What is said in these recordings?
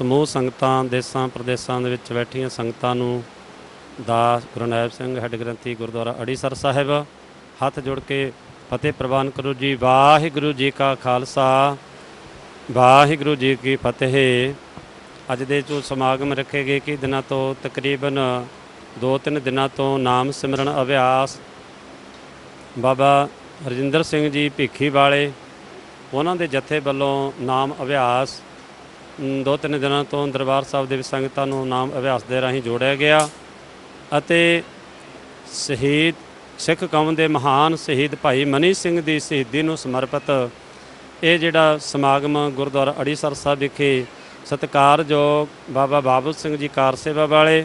ਸਮੂਹ ਸੰਗਤਾਂ ਦੇਸਾਂ ਪ੍ਰਦੇਸਾਂ ਦੇ ਵਿੱਚ ਬੈਠੀਆਂ ਸੰਗਤਾਂ ਨੂੰ ਦਾਸ ਗੁਰਨਾਇਬ ਸਿੰਘ ਹੈੱਡ ਗ੍ਰੰਥੀ ਗੁਰਦੁਆਰਾ ਅੜੀਸਰ ਸਾਹਿਬ ਹੱਥ ਜੋੜ ਕੇ ਫਤਿਹ ਪ੍ਰਵਾਨ ਕਰੋ ਜੀ। ਵਾਹਿਗੁਰੂ ਜੀ ਕਾ ਖਾਲਸਾ, ਵਾਹਿਗੁਰੂ ਜੀ ਕੀ ਫਤਿਹ। ਅੱਜ ਦੇ ਜੋ ਸਮਾਗਮ ਰੱਖੇ ਗਏ ਕਿ ਦਿਨਾਂ ਤੋਂ ਤਕਰੀਬਨ 2-3 ਦਿਨਾਂ ਤੋਂ ਨਾਮ ਸਿਮਰਨ ਅਭਿਆਸ ਬਾਬਾ ਰਜਿੰਦਰ ਸਿੰਘ ਜੀ ਭਿੱਖੀ ਵਾਲੇ ਉਹਨਾਂ ਦੇ ਜਥੇ ਵੱਲੋਂ ਨਾਮ ਅਭਿਆਸ ਦੋ ਤਿੰਨ ਦਿਨਾਂ ਤੋਂ ਦਰਬਾਰ ਸਾਹਿਬ ਦੇ ਵਿੱਚ ਸੰਗਤਾਂ ਨੂੰ ਨਾਮ ਅਭਿਆਸ ਦੇ ਰਾਹੀਂ ਜੋੜਿਆ ਗਿਆ ਅਤੇ ਸ਼ਹੀਦ ਸਿੱਖ ਕੌਮ ਦੇ ਮਹਾਨ ਸ਼ਹੀਦ ਭਾਈ ਮਨੀ ਸਿੰਘ ਦੀ ਸ਼ਹੀਦੀ ਨੂੰ ਸਮਰਪਿਤ ਇਹ ਜਿਹੜਾ ਸਮਾਗਮ ਗੁਰਦੁਆਰਾ ਅੜੀਸਰ ਸਾਹਿਬ ਵਿਖੇ ਸਤਿਕਾਰਯੋਗ ਬਾਬਾ ਬਾਬੂ ਸਿੰਘ ਜੀ ਕਾਰ ਸੇਵਾ ਵਾਲੇ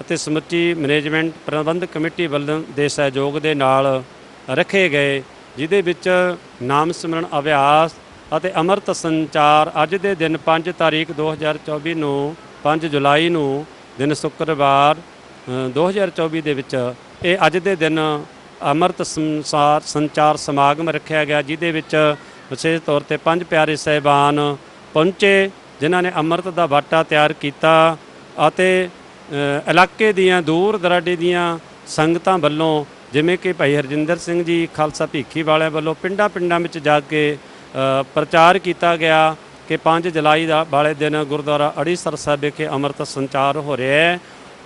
ਅਤੇ ਸਮੁੱਚੀ ਮੈਨੇਜਮੈਂਟ ਪ੍ਰਬੰਧਕ ਕਮੇਟੀ ਵੱਲੋਂ ਦੇ ਸਹਿਯੋਗ ਦੇ ਨਾਲ ਰੱਖੇ ਗਏ, ਜਿਹਦੇ ਵਿੱਚ ਨਾਮ ਸਿਮਰਨ ਅਭਿਆਸ ਅਤੇ ਅੰਮ੍ਰਿਤ ਸੰਚਾਰ ਅੱਜ ਦੇ ਦਿਨ 5 ਤਾਰੀਖ 2024 ਨੂੰ 5 ਜੁਲਾਈ ਨੂੰ ਦਿਨ ਸ਼ੁੱਕਰਵਾਰ ਅ, 2024 ਦੇ ਵਿੱਚ ਇਹ ਅੱਜ ਦੇ ਦਿਨ ਅੰਮ੍ਰਿਤ ਸੰਸਾਰ ਸੰਚਾਰ ਸਮਾਗਮ ਰੱਖਿਆ ਗਿਆ ਜਿਹਦੇ ਵਿੱਚ ਵਿਸ਼ੇਸ਼ ਤੌਰ ਤੇ ਪੰਜ ਪਿਆਰੇ ਸਹਿਬਾਨ ਪਹੁੰਚੇ ਜਿਨ੍ਹਾਂ ਨੇ ਅੰਮ੍ਰਿਤ ਦਾ ਬਾਟਾ ਤਿਆਰ ਕੀਤਾ ਅਤੇ ਇਲਾਕੇ ਦੀਆਂ ਦੂਰ ਦਰਾਡੇ ਦੀਆਂ ਸੰਗਤਾਂ ਵੱਲੋਂ ਜਿਵੇਂ ਕਿ ਭਾਈ ਹਰਜਿੰਦਰ ਸਿੰਘ ਜੀ ਖਾਲਸਾ ਭੀਖੀ ਵਾਲਿਆਂ ਵੱਲੋਂ ਪਿੰਡਾਂ ਪਿੰਡਾਂ ਵਿੱਚ ਜਾ ਕੇ ਪ੍ਰਚਾਰ ਕੀਤਾ ਗਿਆ ਕਿ 5 ਜੁਲਾਈ ਦਾ ਵਾਲੇ ਦਿਨ ਗੁਰਦੁਆਰਾ ਅੜੀਸਰ ਸਾਹਿਬ ਵਿਖੇ ਅੰਮ੍ਰਿਤ ਸੰਚਾਰ ਹੋ ਰਿਹਾ ਹੈ।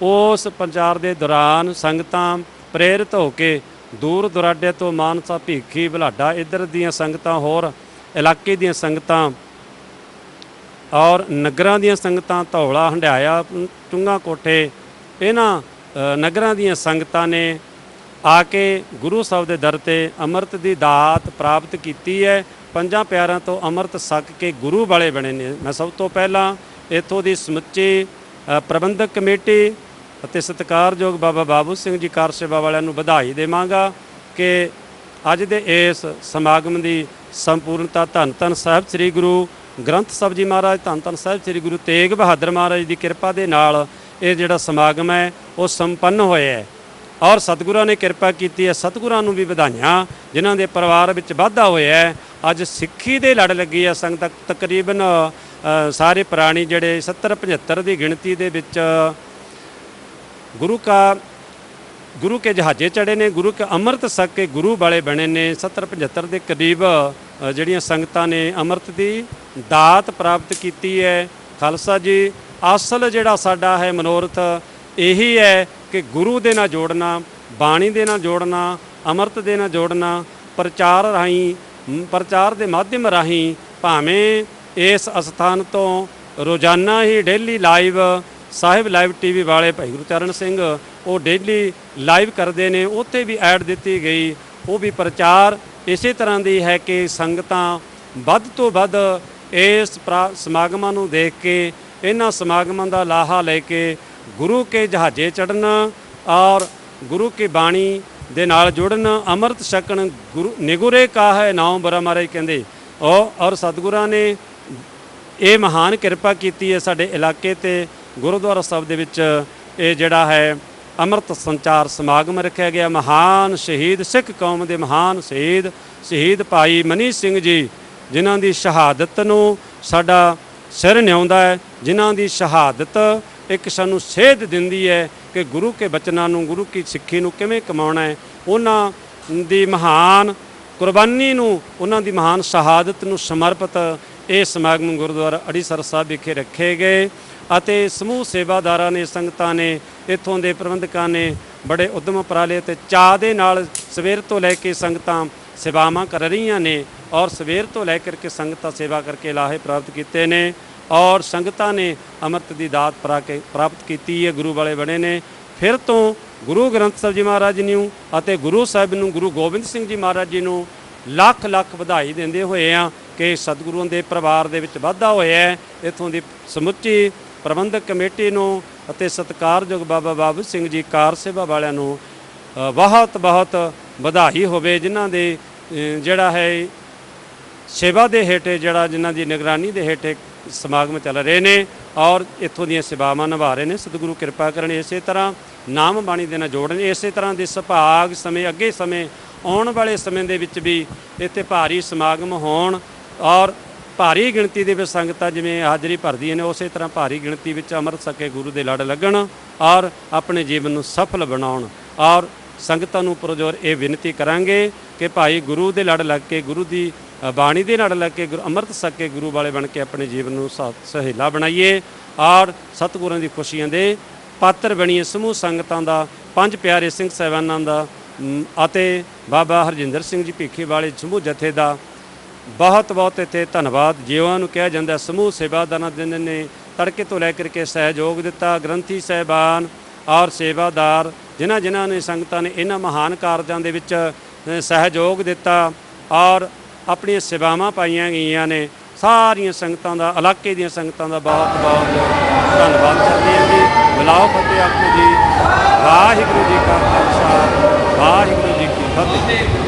ਉਸ ਪ੍ਰਚਾਰ ਦੇ ਦੌਰਾਨ ਸੰਗਤਾਂ ਪ੍ਰੇਰਿਤ ਹੋ ਕੇ ਦੂਰ ਦੁਰਾਡੇ ਤੋਂ ਮਾਨਸਾ ਭੀਖੀ ਬੁਲਾਡਾ ਇੱਧਰ ਦੀਆਂ ਸੰਗਤਾਂ ਹੋਰ ਇਲਾਕੇ ਦੀਆਂ ਸੰਗਤਾਂ ਔਰ ਨਗਰਾਂ ਦੀਆਂ ਸੰਗਤਾਂ ਧੌਲਾ, ਹੰਡਾਇਆ, ਚੁੰਗਾ ਕੋਠੇ, ਇਹਨਾਂ ਨਗਰਾਂ ਦੀਆਂ ਸੰਗਤਾਂ ਨੇ ਆ ਕੇ ਗੁਰੂ ਸਾਹਿਬ ਦੇ ਦਰ ਤੇ ਅੰਮ੍ਰਿਤ ਦੀ ਦਾਤ ਪ੍ਰਾਪਤ ਕੀਤੀ ਹੈ। ਪੰਜਾਂ ਪਿਆਰਿਆਂ ਤੋਂ ਅੰਮ੍ਰਿਤ ਛਕ ਕੇ ਗੁਰੂ ਵਾਲੇ ਬਣੇ ਨੇ। ਮੈਂ ਸਭ ਤੋਂ ਪਹਿਲਾਂ ਇੱਥੋਂ ਦੀ ਸਮੁੱਚੀ ਪ੍ਰਬੰਧਕ ਕਮੇਟੀ ਅਤੇ ਸਤਿਕਾਰਯੋਗ ਬਾਬਾ ਬਾਬੂ ਸਿੰਘ ਜੀ ਕਾਰ ਸੇਵਾ ਵਾਲਿਆਂ ਨੂੰ ਵਧਾਈ ਦੇਵਾਂਗਾ ਕਿ ਅੱਜ ਦੇ ਇਸ ਸਮਾਗਮ ਦੀ ਸੰਪੂਰਨਤਾ ਧੰਨ ਧੰਨ ਸਾਹਿਬ ਸ੍ਰੀ ਗੁਰੂ ਗ੍ਰੰਥ ਸਾਹਿਬ ਜੀ ਮਹਾਰਾਜ, ਧੰਨ ਧੰਨ ਸਾਹਿਬ ਸ੍ਰੀ ਗੁਰੂ ਤੇਗ ਬਹਾਦਰ ਮਹਾਰਾਜ ਦੀ ਕਿਰਪਾ ਦੇ ਨਾਲ ਇਹ ਜਿਹੜਾ ਸਮਾਗਮ ਹੈ, ਉਹ ਸੰਪੰਨ ਹੋਇਆ ਹੈ। ਔਰ ਸਤਿਗੁਰਾਂ ਨੇ ਕਿਰਪਾ ਕੀਤੀ ਹੈ, ਸਤਿਗੁਰਾਂ ਨੂੰ ਵੀ ਵਧਾਈਆਂ, ਜਿਨ੍ਹਾਂ ਦੇ ਪਰਿਵਾਰ ਵਿੱਚ ਵਾਧਾ ਹੋਇਆ ਹੈ। ਅੱਜ ਸਿੱਖੀ ਦੇ ਲੜ ਲੱਗੀ ਹੈ, ਸੰਗਤ ਤਕਰੀਬਨ ਸਾਰੇ ਪ੍ਰਾਣੀ ਜਿਹੜੇ 70 75 ਦੀ ਗਿਣਤੀ ਦੇ ਵਿੱਚ, ਗੁਰੂ ਕਾ, ਗੁਰੂ ਕੇ ਜਹਾਜ਼ੇ ਚੜੇ ਨੇ, ਗੁਰੂ ਕੇ ਅੰਮ੍ਰਿਤ ਛਕ ਕੇ ਗੁਰੂ ਵਾਲੇ ਬਣੇ ਨੇ। 70 75 ਦੇ ਕਰੀਬ ਜਿਹੜੀਆਂ ਸੰਗਤਾਂ ਨੇ ਅੰਮ੍ਰਿਤ ਦੀ ਦਾਤ ਪ੍ਰਾਪਤ ਕੀਤੀ ਹੈ। ਖਾਲਸਾ ਜੀ, ਅਸਲ ਜਿਹੜਾ ਸਾਡਾ ਹੈ ਮਨੋਰਥ ਇਹੀ ਹੈ ਕਿ ਗੁਰੂ ਦੇ ਨਾਲ ਜੋੜਨਾ, ਬਾਣੀ ਦੇ ਨਾਲ ਜੋੜਨਾ, ਅੰਮ੍ਰਿਤ ਦੇ ਨਾਲ ਜੋੜਨਾ, ਪ੍ਰਚਾਰ ਰਾਹੀਂ ਪ੍ਰਚਾਰ ਦੇ ਮਾਧਿਅਮ ਰਾਹੀਂ ਭਾਵੇਂ ਇਸ ਅਸਥਾਨ ਤੋਂ ਰੋਜ਼ਾਨਾ ਹੀ ਡੇਲੀ ਲਾਈਵ ਸਾਹਿਬ ਲਾਈਵ ਟੀਵੀ ਵਾਲੇ ਭਾਈ ਗੁਰਚਰਨ ਸਿੰਘ, ਉਹ ਡੇਲੀ ਲਾਈਵ ਕਰਦੇ ਨੇ, ਉੱਥੇ ਵੀ ਐਡ ਦਿੱਤੀ ਗਈ, ਉਹ ਵੀ ਪ੍ਰਚਾਰ ਇਸੇ ਤਰ੍ਹਾਂ ਦੀ ਹੈ ਕਿ ਸੰਗਤਾਂ ਵੱਧ ਤੋਂ ਵੱਧ ਇਸ ਪ੍ਰਾ- ਸਮਾਗਮਾਂ ਨੂੰ ਦੇਖ ਕੇ, ਇਹਨਾਂ ਸਮਾਗਮਾਂ ਦਾ ਲਾਹਾ ਲੈ ਕੇ ਗੁਰੂ ਕੇ ਜਹਾਜ਼ੇ ਚੜਨ ਔਰ ਗੁਰੂ ਕੀ ਬਾਣੀ ਦੇ ਨਾਲ ਜੁੜਨ, ਅੰਮ੍ਰਿਤ ਛਕਣ ਗੁਰੂ, ਨਿਗੁਰੇ ਕਾ ਹੈ ਨਾਮ ਬਰਾ ਮਹਾਰਾਜ ਕਹਿੰਦੇ, ਉਹ ਔਰ ਸਤਿਗੁਰਾਂ ਨੇ ਇਹ ਮਹਾਨ ਕਿਰਪਾ ਕੀਤੀ ਹੈ ਸਾਡੇ ਇਲਾਕੇ ਤੇ ਗੁਰਦੁਆਰਾ ਸਾਹਿਬ ਦੇ ਵਿੱਚ, ਇਹ ਜਿਹੜਾ ਹੈ ਅੰਮ੍ਰਿਤ ਸੰਚਾਰ ਸਮਾਗਮ ਰੱਖਿਆ ਗਿਆ, ਮਹਾਨ ਸ਼ਹੀਦ, ਸਿੱਖ ਕੌਮ ਦੇ ਮਹਾਨ ਸ਼ਹੀਦ ਸ਼ਹੀਦ ਭਾਈ ਮਨੀ ਸਿੰਘ ਜੀ, ਜਿਨ੍ਹਾਂ ਦੀ ਸ਼ਹਾਦਤ ਨੂੰ ਸਾਡਾ ਸਿਰ ਨਿਆਉਂਦਾ ਹੈ, ਜਿਨ੍ਹਾਂ ਦੀ ਸ਼ਹਾਦਤ ਇੱਕ ਸਾਨੂੰ ਸੇਧ ਦਿੰਦੀ ਹੈ ਕਿ ਗੁਰੂ ਕੇ ਬਚਨਾਂ ਨੂੰ, ਗੁਰੂ ਕੀ ਸਿੱਖੀ ਨੂੰ ਕਿਵੇਂ ਕਮਾਉਣਾ ਹੈ, ਉਹਨਾਂ ਦੀ ਮਹਾਨ ਕੁਰਬਾਨੀ ਨੂੰ, ਉਹਨਾਂ ਦੀ ਮਹਾਨ ਸ਼ਹਾਦਤ ਨੂੰ ਸਮਰਪਿਤ ਇਹ ਸਮਾਗਮ ਗੁਰਦੁਆਰਾ ਅੜੀਸਰ ਸਾਹਿਬ ਵਿਖੇ ਰੱਖੇ ਗਏ ਅਤੇ ਸਮੂਹ ਸੇਵਾਦਾਰਾਂ ਨੇ, ਸੰਗਤਾਂ ਨੇ, ਇੱਥੋਂ ਦੇ ਪ੍ਰਬੰਧਕਾਂ ਨੇ ਬੜੇ ਉਦਮ ਉਪਰਾਲੇ ਤੇ ਚਾਅ ਦੇ ਨਾਲ ਸਵੇਰ ਤੋਂ ਲੈ ਕੇ ਸੰਗਤਾਂ ਸੇਵਾਵਾਂ ਕਰ ਰਹੀਆਂ ਨੇ ਔਰ ਸਵੇਰ ਤੋਂ ਲੈ ਕਰਕੇ ਸੰਗਤਾਂ ਸੇਵਾ ਕਰਕੇ ਲਾਹੇ ਪ੍ਰਾਪਤ ਕੀਤੇ ਨੇ। ਔਰ ਸੰਗਤਾਂ ਨੇ ਅੰਮ੍ਰਿਤ ਦੀ ਦਾਤ ਪਰਾ ਕੇ ਪ੍ਰਾਪਤ ਕੀਤੀ ਹੈ, ਗੁਰੂ ਵਾਲੇ ਬਣੇ ਨੇ। ਫਿਰ ਤੋਂ ਗੁਰੂ ਗ੍ਰੰਥ ਸਾਹਿਬ ਜੀ ਮਹਾਰਾਜ ਨੂੰ ਅਤੇ ਗੁਰੂ ਸਾਹਿਬ ਨੂੰ ਗੁਰੂ ਗੋਬਿੰਦ ਸਿੰਘ ਜੀ ਮਹਾਰਾਜ ਜੀ ਨੂੰ ਲੱਖ ਲੱਖ ਵਧਾਈ ਦਿੰਦੇ ਹੋਏ ਆ ਕਿ ਸਤਿਗੁਰੂਆਂ ਦੇ ਪਰਿਵਾਰ ਦੇ ਵਿੱਚ ਵਾਧਾ ਹੋਇਆ ਹੈ। ਇਥੋਂ ਦੀ ਸਮੁੱਚੀ ਪ੍ਰਬੰਧਕ ਕਮੇਟੀ ਨੂੰ ਅਤੇ ਸਤਿਕਾਰਯੋਗ ਬਾਬਾ ਬਾਬੂ ਸਿੰਘ ਜੀ ਕਾਰ ਸੇਵਾ ਵਾਲਿਆਂ ਨੂੰ ਬਹੁਤ ਬਹੁਤ ਵਧਾਈ ਹੋਵੇ, ਜਿਨ੍ਹਾਂ ਦੇ ਜਿਹੜਾ ਹੈ, ਸੇਵਾ ਦੇ ਹੇਠੇ ਜਿਹੜਾ, ਜਿਨ੍ਹਾਂ ਦੀ ਨਿਗਰਾਨੀ ਦੇ ਹੇਠੇ ਸਮਾਗਮ ਚੱਲ ਰਹੇ ਨੇ ਔਰ ਇੱਥੋਂ ਦੀਆਂ ਸੇਵਾਵਾਂ ਨਿਭਾ ਰਹੇ ਨੇ। ਸਤਿਗੁਰੂ ਕਿਰਪਾ ਕਰਨ ਇਸੇ ਤਰ੍ਹਾਂ ਨਾਮ ਬਾਣੀ ਦੇ ਨਾਲ ਜੋੜਨ। ਇਸੇ ਤਰ੍ਹਾਂ ਦੇ ਸੁਭਾਗ ਸਮੇਂ, ਅੱਗੇ ਸਮੇਂ, ਆਉਣ ਵਾਲੇ ਸਮੇਂ ਦੇ ਵਿੱਚ ਵੀ ਇੱਥੇ ਭਾਰੀ ਸਮਾਗਮ ਹੋਣ ਔਰ ਭਾਰੀ ਗਿਣਤੀ ਦੇ ਵਿੱਚ ਸੰਗਤਾਂ ਜਿਵੇਂ ਹਾਜ਼ਰੀ ਭਰਦੀਆਂ ਨੇ, ਉਸੇ ਤਰ੍ਹਾਂ ਭਾਰੀ ਗਿਣਤੀ ਵਿੱਚ ਅੰਮ੍ਰਿਤ ਸਕੇ ਗੁਰੂ ਦੇ ਲੜ ਲੱਗਣ ਔਰ ਆਪਣੇ ਜੀਵਨ ਨੂੰ ਸਫਲ ਬਣਾਉਣ ਔਰ ਸੰਗਤਾਂ ਨੂੰ ਪ੍ਰਜੋਰ ਇਹ ਬੇਨਤੀ ਕਰਾਂਗੇ ਕਿ ਭਾਈ ਗੁਰੂ ਦੇ ਲੜ ਲੱਗ ਕੇ, ਗੁਰੂ ਦੀ ਬਾਣੀ ਦੇ ਨਾਲ ਲੈ ਕੇ ਗੁਰੂ ਅੰਮ੍ਰਿਤ ਛਕੇ ਗੁਰੂ ਵਾਲੇ ਬਣ ਕੇ ਆਪਣੇ ਜੀਵਨ ਨੂੰ ਸ- ਸਹੇਲਾ ਬਣਾਈਏ ਔਰ ਸਤਿਗੁਰਾਂ ਦੀ ਖੁਸ਼ੀਆਂ ਦੇ ਪਾਤਰ ਬਣੀਏ ਸਮੂਹ ਸੰਗਤਾਂ ਦਾ, ਪੰਜ ਪਿਆਰੇ ਸਿੰਘ ਸਾਹਿਬਾਨਾਂ ਦਾ ਅਤੇ ਬਾਬਾ ਹਰਜਿੰਦਰ ਸਿੰਘ ਜੀ ਭੀਖੀ ਵਾਲੇ ਸਮੂਹ ਜਥੇ ਦਾ। ਬਹੁਤ ਬਹੁਤ ਇੱਥੇ ਧੰਨਵਾਦ। ਜੀਵਾਂ ਨੂੰ ਕਿਹਾ ਜਾਂਦਾ ਸਮੂਹ ਸੇਵਾਦਾਰਾਂ ਜਿਨ੍ਹਾਂ ਨੇ ਤੜਕੇ ਤੋਂ ਲੈ ਕਰਕੇ ਸਹਿਯੋਗ ਦਿੱਤਾ, ਗ੍ਰੰਥੀ ਸਹਿਬਾਨ ਔਰ ਸੇਵਾਦਾਰ, ਜਿਨ੍ਹਾਂ ਜਿਨ੍ਹਾਂ ਨੇ ਸੰਗਤਾਂ ਨੇ ਇਹਨਾਂ ਮਹਾਨ ਕਾਰਜਾਂ ਦੇ ਵਿੱਚ ਸਹਿਯੋਗ ਦਿੱਤਾ ਔਰ ਆਪਣੀਆਂ ਸੇਵਾਵਾਂ ਪਾਈਆਂ ਗਈਆਂ ਨੇ। ਸਾਰੀਆਂ ਸੰਗਤਾਂ ਦਾ, ਇਲਾਕੇ ਦੀਆਂ ਸੰਗਤਾਂ ਦਾ ਬਹੁਤ ਬਹੁਤ ਧੰਨਵਾਦ ਕਰਦੇ ਹਾਂ ਜੀ। ਬੁਲਾਓ ਫਤਿਹ ਆਖੋ ਜੀ। ਵਾਹਿਗੁਰੂ ਜੀ ਕਾ ਖਾਲਸਾ, ਵਾਹਿਗੁਰੂ ਜੀ ਕੀ ਫਤਿਹ।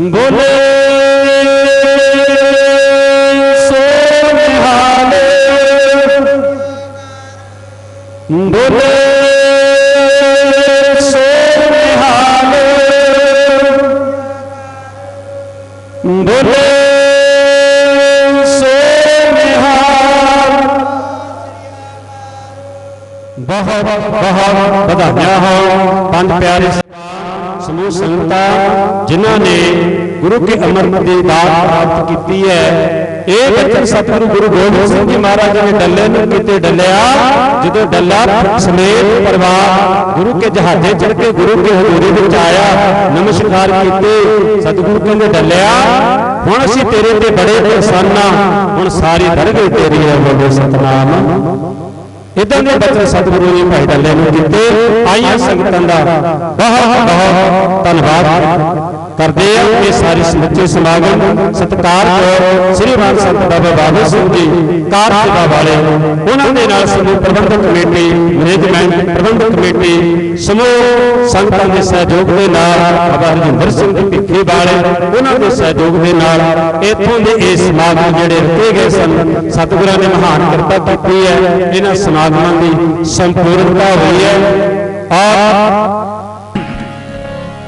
ਬੋਲੇ ਪ੍ਰਾਪਤ ਹੈ। ਇਹ ਬਚਨ ਸਤਿਗੁਰੂ ਗੁਰੂ ਗੋਬਿੰਦ ਸਿੰਘ ਜੀ ਮਹਾਰਾਜ ਨੇ ਡੱਲੇ ਨੂੰ ਕਿਤੇ ਡੱਲਿਆ, ਜਦੋਂ ਡੱਲਾ ਸਮੇਤ ਪਰਿਵਾਰ ਗੁਰੂ ਕੇ ਜਹਾਜ਼ੇ ਚੜ ਕੇ ਗੁਰੂ ਕੇ ਹਜ਼ੂਰੀ ਵਿੱਚ ਆਇਆ, ਨਮਸਕਾਰ ਕੀਤੇ, ਸਤਿਗੁਰੂ ਕਹਿੰਦੇ ਡੱਲਿਆ, ਹੁਣ ਅਸੀਂ ਤੇਰੇ ਤੇ ਬੜੇ ਪ੍ਰਸੰਨ ਹੁਣ ਸਾਰੀ ਦਰਗਾਹ ਤੇਰੀ ਹੈ ਬੋਲੇ ਸਤਨਾਮ। ਇਦਾਂ ਦੇ ਬਚਨ ਸਤਿਗੁਰੂ ਜੀ ਭਾਈ ਡੱਲੇ ਨੂੰ ਦਿੱਤੇ ਆਈਆਂ ਸੰਗਤਾਂ ਦਾ ਬਹੁਤ ਬਹੁਤ ਧੰਨਵਾਦ। ਕਰਦੇ ਆ ਇਹ ਸਾਰੇ ਸਮੁੱਚੇ ਸਮਾਗਮ ਸਤਿਕਾਰਯੋਗ ਸ੍ਰੀ ਮਾਨ ਸੰਤ ਬਾਬਾ ਬਾਬਾ ਸਿੰਘ ਜੀ ਕਾਰ ਸੇਵਾ ਵਾਲੇ, ਉਹਨਾਂ ਦੇ ਨਾਲ ਸਮੂਹ ਪ੍ਰਬੰਧਕ ਕਮੇਟੀ ਮੈਨੇਜਮੈਂਟ ਪ੍ਰਬੰਧਕ ਕਮੇਟੀ, ਸਮੂਹ ਸੰਗਤਾਂ ਦੇ ਸਹਿਯੋਗ ਦੇ ਨਾਲ ਬਾਬਾ ਹਰਜਿੰਦਰ ਸਿੰਘ ਜੀ ਭਿੱਖੀ ਵਾਲੇ, ਉਹਨਾਂ ਦੇ ਸਹਿਯੋਗ ਦੇ ਨਾਲ ਇੱਥੋਂ ਦੇ ਇਹ ਸਮਾਗਮ ਜਿਹੜੇ ਰੱਖੇ ਗਏ ਸਨ, ਸਤਿਗੁਰਾਂ ਨੇ ਮਹਾਨ ਕਿਰਪਾ ਕੀਤੀ ਹੈ, ਇਹਨਾਂ ਸਮਾਗਮਾਂ ਦੀ ਸੰਪੂਰਨਤਾ ਹੋਈ ਹੈ। ਔਰ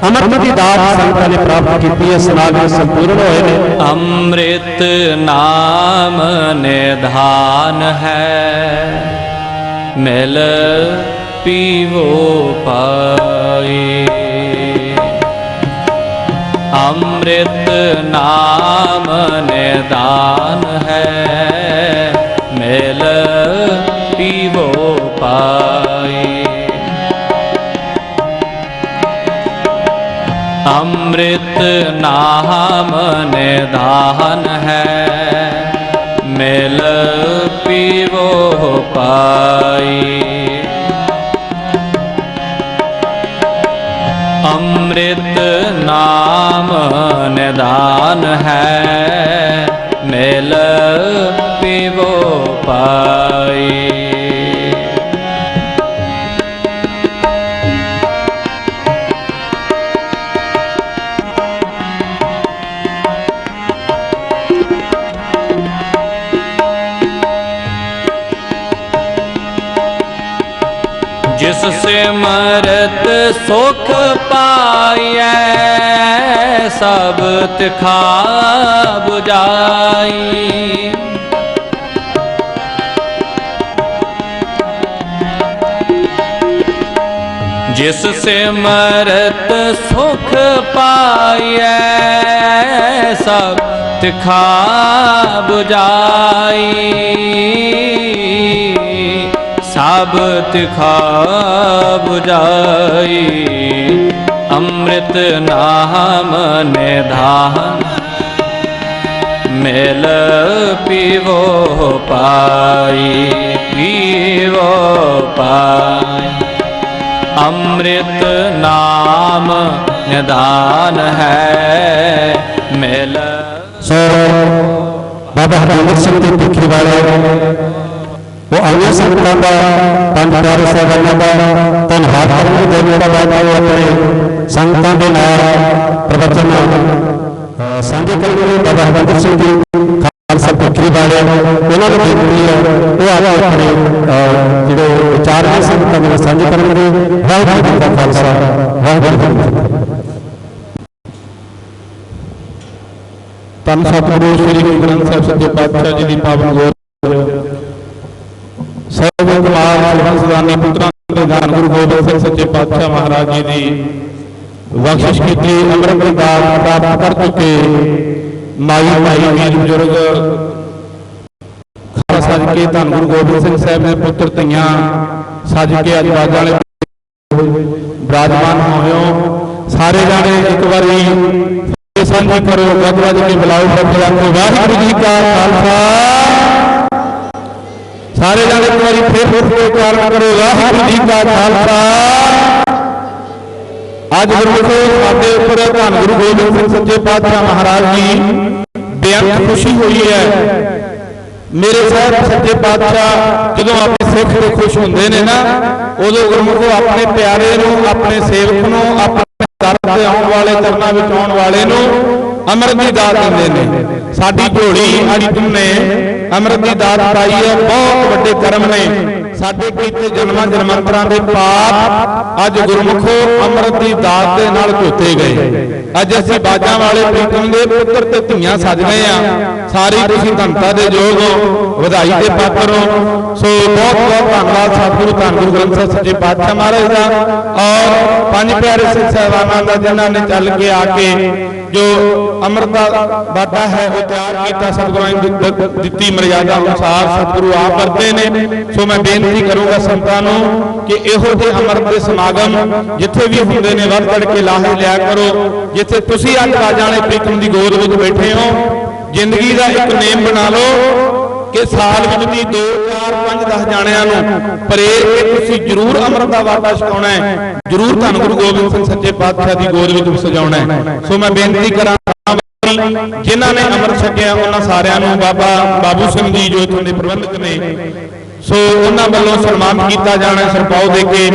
ਅਮਰਤ ਦੀ ਦਾਤ ਸੰਗਤਾਂ ਨੇ ਪ੍ਰਾਪਤ ਕੀਤੀ ਹੈ ਸਮਾਗਮ ਸੰਪੂਰਨ ਹੋਏ ਨੇ। ਅੰਮ੍ਰਿਤ ਨਾਮ ਨਿਧਾਨ ਹੈ, ਮਿਲ ਪੀਵੋ ਪਾਈ। ਅੰਮ੍ਰਿਤ ਨਾਮ ਨਿਧਾਨ ਹੈ, ਮਿਲ ਅੰਮ੍ਰਿਤ ਨਾਮ ਨਿਧਾਨ ਹੈ। ਮਿਲ ਪੀਵੋ ਪਾਈ। ਅੰਮ੍ਰਿਤ ਨਾਮ ਨਿਧਾਨ ਹੈ। ਮਿਲ ਪੀਵੋ ਪਾਈ। ਸਿਮਰਤ ਸੁਖ ਪਾਈਐ, ਸਭ ਤਿਖਾ 부ਜਾਈ। ਜਿਸ ਸਿਮਰਤ ਸੁਖ ਪਾਈਐ, ਸਭ ਤਿਖਾ 부ਜਾਈ। ਸਭ ਤਿਖਾ ਜਾਈ, ਅੰਮ੍ਰਿਤ ਨਾਮ ਨਿਧਾਨ। ਮਿਲ ਪੀਵੋ ਪਾਈ ਪੀਵੋ ਪਾਈ। ਅੰਮ੍ਰਿਤ ਨਾਮ ਨਿਧਾਨ ਹੈ, ਮਿਲ। ਸੋ ਬਾਬਾ ਹਰਜਿੰਦਰ ਸਿੰਘ ਦੇ ਭਿੱਖੀ ਵਾਲੇ ਉਹ ਆਈਆਂ ਸੰਗਤਾਂ ਦਾ ਪੰਜ ਪਿਆਰੇ ਸਾਹਿਬਾਨਾਂ ਦਾ ਧੰਨਵਾਦ ਕਰਨ ਦੇ ਮੇਰਾ ਬਾਬਾ ਉਹ ਆਪਣੇ ਸੰਗਤਾਂ ਦੇ ਨਾਲ ਪ੍ਰਵਚਨ ਅ, ਸਾਂਝੇ ਕਰਦੇ ਬਾਬਾ ਹਰਜਿੰਦਰ ਸਿੰਘ ਜੀ ਖਾਲਸਾ ਭਿੱਖੀ ਵਾਲੇ ਉਹਨਾਂ ਦੀ ਬੇਨਤੀ ਹੈ ਉਹ ਆਪ ਆਪਣੇ ਜਿਹੜੇ ਵਿਚਾਰ ਨੇ ਸੰਗਤਾਂ ਨਾਲ ਸਾਂਝੇ ਕਰਨਗੇ। ਵਾਹਿਗੁਰੂ ਜੀ ਕਾ ਖਾਲਸਾ ਵਾਹਿਗੁਰੂ ਜੀ ਕੀ ਫਤਿਹ। ਧੰਨ ਸਤਿਗੁਰੂ ਸ੍ਰੀ ਗੁਰੂ ਗ੍ਰੰਥ ਸਾਹਿਬ ਸੱਚੇ ਪਾਤਸ਼ਾਹ ਜੀ ਦੀ ਪਾਵਨ ਗੋਰ ਸਭ ਕੁਮਾਰ ਸਲਵਨ ਪੁੱਤਰਾਂ ਦੇ ਦਾਨ ਗੁਰੂ ਗੋਬਿੰਦ ਸਿੰਘ ਸੱਚੇ ਪਾਤਸ਼ਾਹ ਮਹਾਰਾਜ ਜੀ ਦੀ ਬਖਸ਼ਿਸ਼ ਕੀਤੀ ਅੰਮ੍ਰਿਤ ਦੀ ਪ੍ਰਾਪਤ ਕਰ ਚੁੱਕੇ ਮਾਈ ਭਾਈ ਵੀਰ ਬਜ਼ੁਰਗ ਖਾਲਸਾ ਸੱਜ ਕੇ ਧੰਨ ਗੁਰੂ ਗੋਬਿੰਦ ਸਿੰਘ ਸਾਹਿਬ ਦੇ ਪੁੱਤਰ ਧੀਆਂ ਸੱਜ ਕੇ ਅੱਜ ਬਾਜਾਂ ਵਾਲੇ ਬਰਾਜਮਾਨ ਹੋਇਓ ਸਾਰੇ ਜਾਣੇ ਇੱਕ ਵਾਰੀ ਸਾਂਝੀ ਕਰੋ ਗੱਜ ਵੱਜ ਕੇ ਬੁਲਾਓ ਰੱਬ ਆਖੋ ਵਾਹਿਗੁਰੂ ਜੀ। ਕਾ ਖਾਲਸਾ ਸਾਰੇ ਜਾਣੇ ਇੱਕ ਵਾਰੀ ਫਿਰ ਉੱਠ ਕੇ ਕਰੋ, ਵਾਹਿਗੁਰੂ ਜੀ ਕਾ ਖਾਲਸਾ। ਅੱਜ ਗੁਰਮੁਖੋ ਸਾਡੇ ਉੱਪਰ ਧੰਨ ਗੁਰੂ ਗੋਬਿੰਦ ਸਿੰਘ ਸੱਚੇ ਪਾਤਸ਼ਾਹ ਮਹਾਰਾਜ ਜੀ, ਬੇਅੰਤ ਖੁਸ਼ੀ ਹੋਈ ਹੈ। ਮੇਰੇ ਸਾਹਿਬ ਸੱਚੇ ਪਾਤਸ਼ਾਹ ਜਦੋਂ ਆਪਣੇ ਸਿੱਖ ਤੇ ਖੁਸ਼ ਹੁੰਦੇ ਨੇ ਨਾ, ਉਦੋਂ ਗੁਰਮੁਖੋ ਆਪਣੇ ਪਿਆਰੇ ਨੂੰ, ਆਪਣੇ ਸੇਵਕ ਨੂੰ, ਆਪਣੇ ਦਰ ਤੇ ਆਉਣ ਵਾਲੇ ਚਰਨਾਂ ਵਿੱਚ ਆਉਣ ਵਾਲੇ ਨੂੰ ਅੰਮ੍ਰਿਤ ਦੀ ਦਾਤ ਦਿੰਦੇ ਨੇ। ਸਾਡੀ ਝੋਲੀ ਅੜੀ ਨੇ ਅੰਮ੍ਰਿਤ ਦੀ ਦਾਤ ਪਾਈ ਹੈ। ਬਹੁਤ ਵੱਡੇ ਕਰਮ ਨੇ। ਸਾਡੇ ਕੀਤੇ ਜਨਮਾਂ ਜਨਮਾਂਤਰਾਂ ਦੇ ਪਾਪ ਅੱਜ ਗੁਰਮੁਖੋ ਅੰਮ੍ਰਿਤ ਦੀ ਦਾਤ ਦੇ ਨਾਲ ਧੋਤੇ ਗਏ। ਅੱਜ ਅਸੀਂ ਬਾਜਾਂ ਵਾਲੇ ਪ੍ਰੀਤਮ ਦੇ ਪੁੱਤਰ ਤੇ ਧੀਆਂ ਸਜਦੇ ਆ ਸਾਰੀ ਤੁਸੀਂ ਧੰਤਾ ਦੇ ਯੋਗ ਹੋ। ਵਧਾਈ ਦੇ ਪਾਤਰ ਹੋ। ਸੋ ਬਹੁਤ ਬਹੁਤ ਧੰਨਵਾਦ ਸਤਿਗੁਰੂ ਧੰਨ ਗੁਰੂ ਗ੍ਰੰਥ ਸਾਹਿਬ ਸੱਚੇ ਪਾਤਸ਼ਾਹ ਮਹਾਰਾਜ ਦਾ। ਔਰ ਪੰਜ ਪਿਆਰੇ ਸਿੱਖ ਸਾਹਿਬਾਨਾਂ ਦਾ ਜਿਨ੍ਹਾਂ ਨੇ ਚੱਲ ਕੇ ਆ ਕੇ ਜੋ ਅੰਮ੍ਰਿਤ ਬਾਟਾ ਹੈ, ਉਹ ਤਿਆਰ ਕੀਤਾ, ਸਤਿਗੁਰਾਂ ਨੇ ਦਿੱਤੀ ਮਰਿਆਦਾ ਅਨੁਸਾਰ, ਸਤਿਗੁਰੂ ਆਪ ਕਰਦੇ ਨੇ। ਸੋ ਮੈਂ ਬੇਨਤੀ ਕਰੂੰਗਾ ਸੰਤਾਂ ਨੂੰ ਕਿ ਇਹੋ ਜਿਹੇ ਅੰਮ੍ਰਿਤ ਦੇ ਸਮਾਗਮ ਜਿੱਥੇ ਵੀ ਹੁੰਦੇ ਨੇ, ਵੱਧ ਚੜ ਕੇ ਲਾਹੇ ਲਿਆ ਕਰੋ। ਜਿੱਥੇ ਤੁਸੀਂ ਅੱਜ ਰਾਜਾਂ ਵਾਲੇ ਪ੍ਰੀਤਮ ਦੀ ਗੋਦ ਵਿੱਚ ਬੈਠੇ ਹੋ, ਜ਼ਿੰਦਗੀ ਦਾ ਇੱਕ ਨੇਮ ਬਣਾ ਲਓ। ਕਿ ਸਾਲ ਵਿੱਚ ਵੀ 2 4 5 10 ਜਾਣਿਆਂ ਨੂੰ ਪ੍ਰੇਰ ਕੇ ਤੁਸੀਂ ਜਰੂਰ ਅੰਮ੍ਰਿਤ ਦਾ ਵਾਟਾ ਛਕਾਉਣਾ ਹੈ। ਜਰੂਰ ਧੰਨ ਗੁਰੂ ਗੋਬਿੰਦ ਸਿੰਘ ਸੱਚੇ ਪਾਤਸ਼ਾਹ ਦੀ ਗੋਦ ਵਿੱਚ ਸਜਾਉਣਾ ਹੈ। ਸੋ ਮੈਂ ਬੇਨਤੀ ਕਰਾਂ, ਜਿਨ੍ਹਾਂ ਨੇ ਅੰਮ੍ਰਿਤ ਛਕਿਆ, ਉਹਨਾਂ ਸਾਰਿਆਂ ਨੂੰ ਬਾਬਾ ਬਾਬੂ ਸਿੰਘ ਜੀ ਜੋ ਇੱਥੋਂ ਦੇ ਪ੍ਰਬੰਧਕ ਨੇ ਸੋ ਉਹਨਾਂ ਵੱਲੋਂ ਸਨਮਾਨ ਕੀਤਾ ਜਾਣਾ ਸਰਪਾਉ ਦੇ ਕੇ।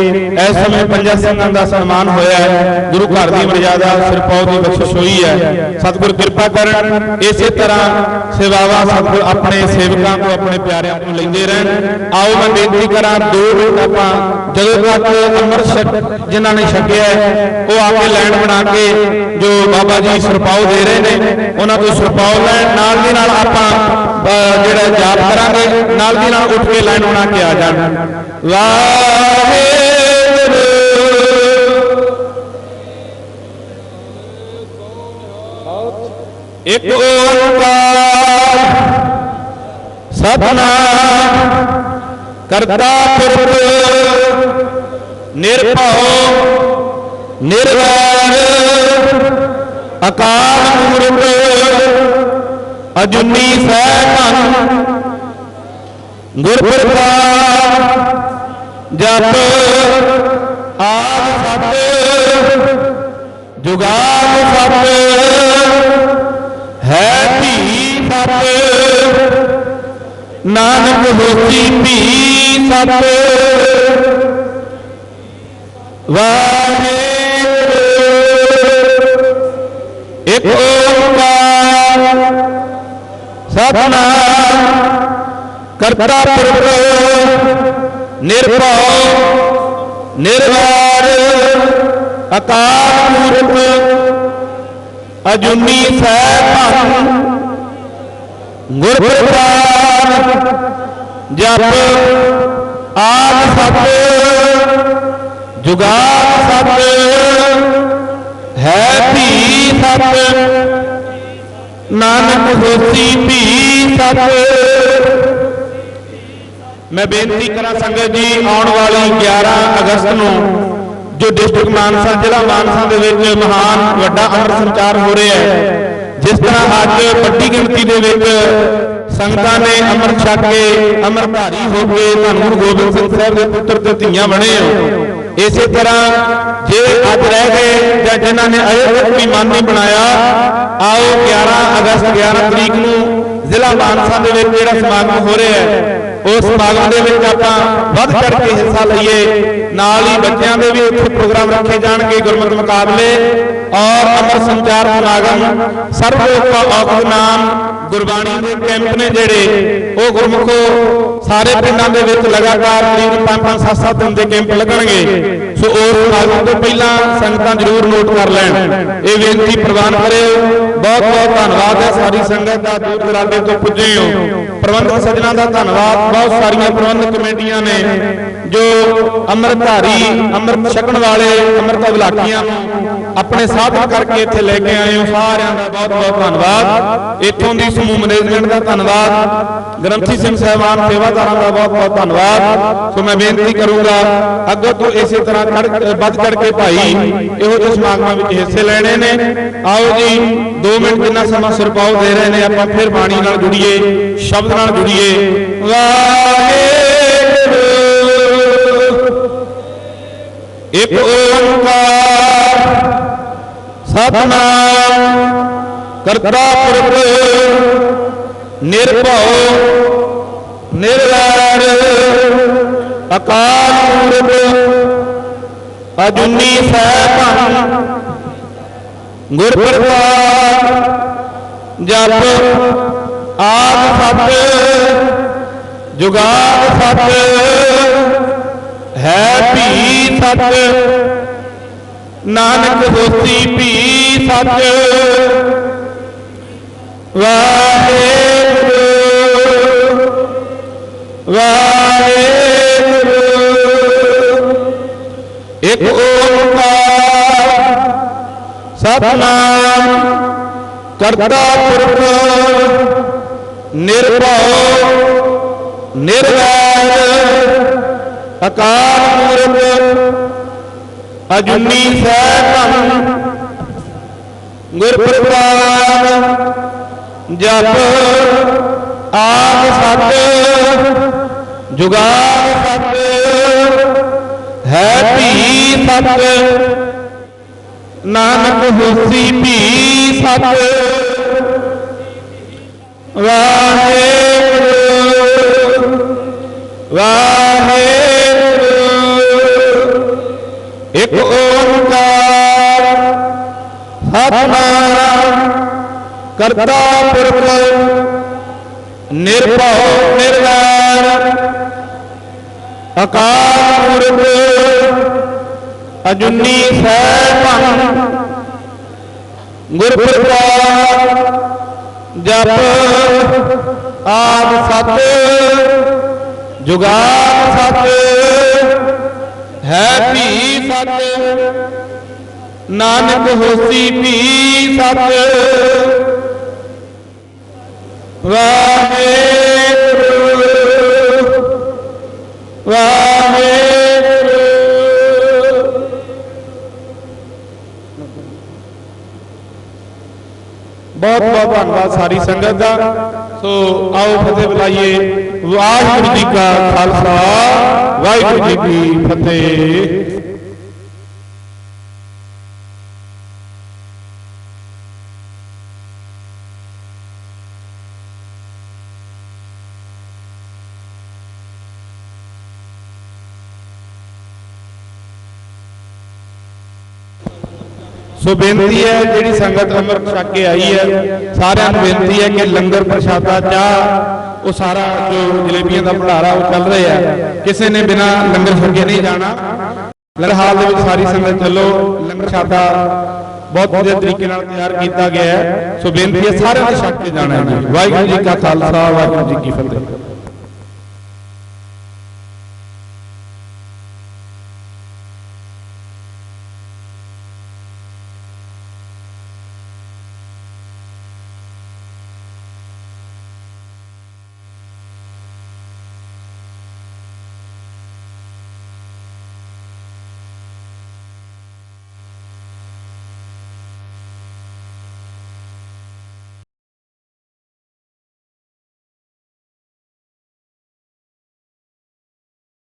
ਇਸ ਸਮੇਂ ਪੰਜਾਂ ਸਿੰਘਾਂ ਦਾ ਸਨਮਾਨ ਹੋਇਆ ਹੈ। ਗੁਰੂ ਘਰ ਦੀ ਮਰਜ਼ਾਦਾ ਸਰਪਾਉ ਦੀ ਬਖਸ਼ਿਸ਼ ਹੋਈ ਹੈ। ਸਤਿਗੁਰ ਕਿਰਪਾ ਕਰਨ। ਇਸੇ ਤਰ੍ਹਾਂ ਸੇਵਾਵਾਂ ਸਤਿਗੁਰ ਆਪਣੇ ਸੇਵਕਾਂ ਤੋਂ, ਆਪਣੇ ਪਿਆਰਿਆਂ ਤੋਂ ਲੈਂਦੇ ਰਹਿਣ। ਆਓ ਮੈਂ ਬੇਨਤੀ ਕਰਾਂ, ਦੋ ਮਿੰਟ ਆਪਾਂ ਜਦੋਂ ਤੱਕ ਅੰਮ੍ਰਿਤ ਛਕ ਜਿਨ੍ਹਾਂ ਨੇ ਛਕਿਆ ਉਹ ਆ ਕੇ ਬਣਾ ਕੇ ਜੋ ਬਾਬਾ ਜੀ ਸਰਪਾਉ ਦੇ ਰਹੇ ਨੇ, ਉਹਨਾਂ ਤੋਂ ਸਰਪਾਉ ਲੈਣ। ਨਾਲ ਦੀ ਨਾਲ ਆਪਾਂ ਜਿਹੜਾ ਜਾਪ ਕਰਾਂਗੇ, ਨਾਲ ਦੀ ਨਾਲ ਉੱਠ ਕੇ ਲਾਈਨ ਬਣਾ ਕੇ ਆ ਜਾਣ। ਵਾਹਿਗੁਰੂ ਇੱਕ ਓੰਕਾਰ ਸਤਨਾਮ ਕਰਤਾ ਪੁਰਖ ਨਿਰਭਉ ਨਿਰਵੈਰ ਅਕਾਲ ਮੂਰਤ ਅਜੂਨੀ ਸੈਭੰ ਗੁਰ ਪ੍ਰਸਾਦ ਜਪ ਆਦ ਸਤ, ਜੁਗਾਦ ਸਤ, ਹੈ ਧੀ ਸਤ, ਨਾਨਕ ਹੋਸੀ ਭੀ ਸਤ। ਵਾਹਿਗੁਰੂ। ਇੱਕ ਸਤਨਾਮ ਕਰਤਾ ਪੁਰਖ ਨਿਰਭਉ ਨਿਰਵੈਰ ਅਕਾਲ ਮੂਰਤ ਅਜੂਨੀ ਸੈਭੰ ਗੁਰ ਪ੍ਰਸਾਦ ਜਪ ਆਦ ਸਤ ਜੁਗਾਦ ਸਤ ਹੈ ਭੀ ਸਤ ਨਾਨਕ ਹੋਸੀ ਭੀ ਸਤ ਮੈਂ ਬੇਨਤੀ ਕਰਾਂ ਸੰਗਤ ਜੀ, ਆਉਣ ਵਾਲੀ 11 ਅਗਸਤ ਨੂੰ ਜੋ ਡਿਸਟ੍ਰਿਕਟ ਮਾਨਸਾ, ਜ਼ਿਲ੍ਹਾ ਮਾਨਸਾ ਦੇ ਵਿੱਚ ਮਹਾਨ ਵੱਡਾ ਅੰਮ੍ਰਿਤ ਸੰਚਾਰ ਹੋ ਰਿਹਾ ਹੈ, ਜਿਸ ਤਰ੍ਹਾਂ ਅੱਜ ਵੱਡੀ ਗਿਣਤੀ ਦੇ ਵਿੱਚ ਸੰਗਤਾਂ ਨੇ ਅੰਮ੍ਰਿਤ ਛਕ ਕੇ ਅੰਮ੍ਰਿਤਧਾਰੀ ਹੋ ਕੇ ਧੰਨ ਗੁਰੂ ਗੋਬਿੰਦ ਸਿੰਘ ਸਾਹਿਬ ਦੇ ਪੁੱਤਰ ਤੇ ਧੀਆਂ ਬਣੇ ਹੋ ਇਸੇ ਤਰ੍ਹਾਂ ਰਹਿ ਗਏ ਜਾਂ ਜਿਨ੍ਹਾਂ ਨੇ ਅਜੇ ਤੱਕ ਵੀ ਮਨ ਨਹੀਂ ਬਣਾਇਆ, ਆਓ 11 ਅਗਸਤ 11 ਤਰੀਕ ਨੂੰ ਜ਼ਿਲ੍ਹਾ ਮਾਨਸਾ ਦੇ ਵਿੱਚ ਜਿਹੜਾ ਸਮਾਗਮ ਹੋ ਰਿਹਾ ਹੈ, ਉਸ ਸਮਾਗਮ ਦੇ ਵਿੱਚ ਆਪਾਂ ਵੱਧ ਚੜ ਕੇ ਹਿੱਸਾ ਲਈਏ। ਨਾਲ ਹੀ ਬੱਚਿਆਂ ਦੇ ਵੀ ਉੱਥੇ ਪ੍ਰੋਗਰਾਮ ਰੱਖੇ ਜਾਣਗੇ ਗੁਰਮਤਿ ਮੁਕਾਬਲੇ। ਔਰ ਅਮਰ ਸੰਚਾਰ ਸਮਾਗਮ ਸਰਬਲੋਕ ਦਾ ਔਖਦ ਨਾਮ ਗੁਰਬਾਣੀ ਦੇ ਕੈਂਪ ਨੇ ਜਿਹੜੇ, ਉਹ ਗੁਰਮੁਖੋ ਸਾਰੇ ਪਿੰਡਾਂ ਦੇ ਵਿੱਚ ਲਗਾਤਾਰ ਕਰੀਬ 5-5 7-7 ਦਿਨ ਦੇ ਕੈਂਪ ਲੱਗਣਗੇ। ਸੋ ਉਸ ਸਮਾਗਮ ਤੋਂ ਪਹਿਲਾਂ ਸੰਗਤਾਂ ਜ਼ਰੂਰ ਨੋਟ ਕਰ ਲੈਣ। ਇਹ ਬੇਨਤੀ ਪ੍ਰਵਾਨ ਕਰਿਓ। ਬਹੁਤ ਬਹੁਤ ਧੰਨਵਾਦ ਹੈ ਸਾਰੀ ਸੰਗਤ ਦਾ ਦੂਰ ਦਰਾਡੇ ਤੋਂ ਪੁੱਜੇ ਹੋ। ਪ੍ਰਬੰਧਕ ਸੱਜਣਾ ਦਾ ਧੰਨਵਾਦ। ਬਹੁਤ ਸਾਰੀਆਂ ਪ੍ਰਬੰਧਕ ਕਮੇਟੀਆਂ ਨੇ ਜੋ ਅੰਮ੍ਰਿਤਧਾਰੀ, ਅੰਮ੍ਰਿਤ ਛਕਣ ਵਾਲੇ, ਅੰਮ੍ਰਿਤ ਅਵਲਾਕੀਆਂ ਨੂੰ ਆਪਣੇ ਸਾਧਨ ਕਰਕੇ ਇੱਥੇ ਲੈ ਕੇ ਆਏ ਹੋ। ਸਾਰਿਆਂ ਦਾ ਬਹੁਤ ਬਹੁਤ ਧੰਨਵਾਦ। ਇੱਥੋਂ ਦੀ ਸਮੂਹ ਮੈਨੇਜਮੈਂਟ ਦਾ ਧੰਨਵਾਦ। ਗ੍ਰੰਥੀ ਸਿੰਘ ਸਾਹਿਬਾਨ, ਸੇਵਾਦਾਰਾਂ ਦਾ ਬਹੁਤ ਬਹੁਤ ਧੰਨਵਾਦ। ਸੋ ਮੈਂ ਬੇਨਤੀ ਕਰੂੰਗਾ, ਅੱਗੋਂ ਤੋਂ ਇਸੇ ਤਰ੍ਹਾਂ ਖੜ ਵੱਧ ਚੜ ਕੇ ਭਾਈ, ਇਹੋ ਜਿਹੇ ਸਮਾਗਮਾਂ ਵਿੱਚ ਹਿੱਸੇ ਲੈਣੇ ਨੇ। ਆਓ ਜੀ 2 ਮਿੰਟ ਜਿੰਨਾ ਸਮਾਂ ਸਰਪਾਉ ਦੇ ਰਹੇ ਨੇ, ਆਪਾਂ ਫਿਰ ਬਾਣੀ ਨਾਲ ਜੁੜੀਏ, ਸ਼ਬਦ ਨਾਲ ਜੁੜੀਏ। ਵਾਹਿਗੁਰੂ। ਇੱਕ ਓੰਕਾਰ, ਸਤਨਾਮ, ਕਰਤਾ ਪੁਰਖ, ਨਿਰਭਉ, ਨਿਰਵੈਰ, ਅਕਾਲ ਮੂਰਤ ਅਜੂਨੀ ਸੈਭੰ ਗੁਰ ਪ੍ਰਸਾਦ ਜਪ, ਆਦ ਸਤ, ਜੁਗਾਦ ਸਤ ਹੈ ਭੀ ਸਤ ਨਾਨਕ ਹੋਸੀ ਭੀ ਸਤ ਵਾਹਿਗੁਰੂ। ਵਾਹਿਗੁਰੂ। ਇੱਕ ਓੰਕਾਰ ਸਤਨਾਮ। ਕਰਤਾ ਪੁਰਖ। ਨਿਰਭਉ। ਨਿਰਵੈਰ। ਅਕਾਲ ਮੂਰਤ ਅਜੂਨੀ ਸੈਭੰ ਗੁਰ ਪ੍ਰਸਾਦ ਜਪ ਆਦ ਸਤ, ਜੁਗਾਦ ਸਤ, ਹੈ ਭੀ ਸਤ, ਨਾਨਕ ਹੋਸੀ ਭੀ ਸਤ। ਵਾਹਿਗੁਰੂ ਵਾਹਿਗੁਰੂ ਇੱਕ ਓੰਕਾਰ ਸਤਨਾਮ ਕਰਤਾ ਪੁਰਖ ਨਿਰਭਉ ਨਿਰਵੈਰ, ਅਕਾਲ ਪੁਰਖ ਅਜੁਨੀ ਸੈਭੰ ਗੁਰ ਪ੍ਰਸਾਦ ਜਪ ਆਦ ਸਤ, ਜੁਗਾਦ ਸਤ। ਹੈ ਭੀ ਸਤ ਨਾਨਕ ਹੋਸੀ ਭੀ ਸਤ ਵਾਹਿਗੁਰੂ ਵਾਹਿਗੁਰੂ ਬਹੁਤ ਬਹੁਤ ਧੰਨਵਾਦ ਸਾਰੀ ਸੰਗਤ ਦਾ ਸੋ ਆਓ ਫਤਿਹ ਬੁਲਾਈਏ ਵਾਹਿਗੁਰੂ ਜੀ ਕਾ ਖਾਲਸਾ ਵਾਹਿਗੁਰੂ ਜੀ ਕੀ ਫਤਿਹ। ਸੋ ਬੇਨਤੀ ਹੈ ਜਿਹੜੀ ਸੰਗਤ ਅੰਮ੍ਰਿਤ ਛਕ ਕੇ ਆਈ ਹੈ ਸਾਰਿਆਂ ਨੂੰ ਬੇਨਤੀ ਹੈ ਕਿ ਲੰਗਰ ਪ੍ਰਸ਼ਾਦਾ ਚਾਹ ਉਹ ਸਾਰਾ ਜੋ ਜਲੇਬੀਆਂ ਦਾ ਭੰਡਾਰਾ ਉਹ ਚੱਲ ਰਿਹਾ ਹੈ। ਕਿਸੇ ਨੇ ਬਿਨਾ ਲੰਗਰ ਛਕੇ ਨਹੀਂ ਜਾਣਾ। ਲੰਗਰ ਹਾਲ ਦੇ ਵਿੱਚ ਸਾਰੀ ਸੰਗਤ ਚੱਲੋ। ਲੰਗਰ ਪ੍ਰਸ਼ਾਦਾ ਬਹੁਤ ਵਧੀਆ ਤਰੀਕੇ ਨਾਲ ਤਿਆਰ ਕੀਤਾ ਗਿਆ ਹੈ। ਸੋ ਬੇਨਤੀ ਹੈ ਸਾਰਿਆਂ ਨੇ ਛਕ ਕੇ ਜਾਣਾ ਹੈ। ਜੀ ਵਾਹਿਗੁਰੂ ਜੀ ਕਾ ਖਾਲਸਾ ਵਾਹਿਗੁਰੂ ਜੀ ਕੀ ਫਤਿਹ।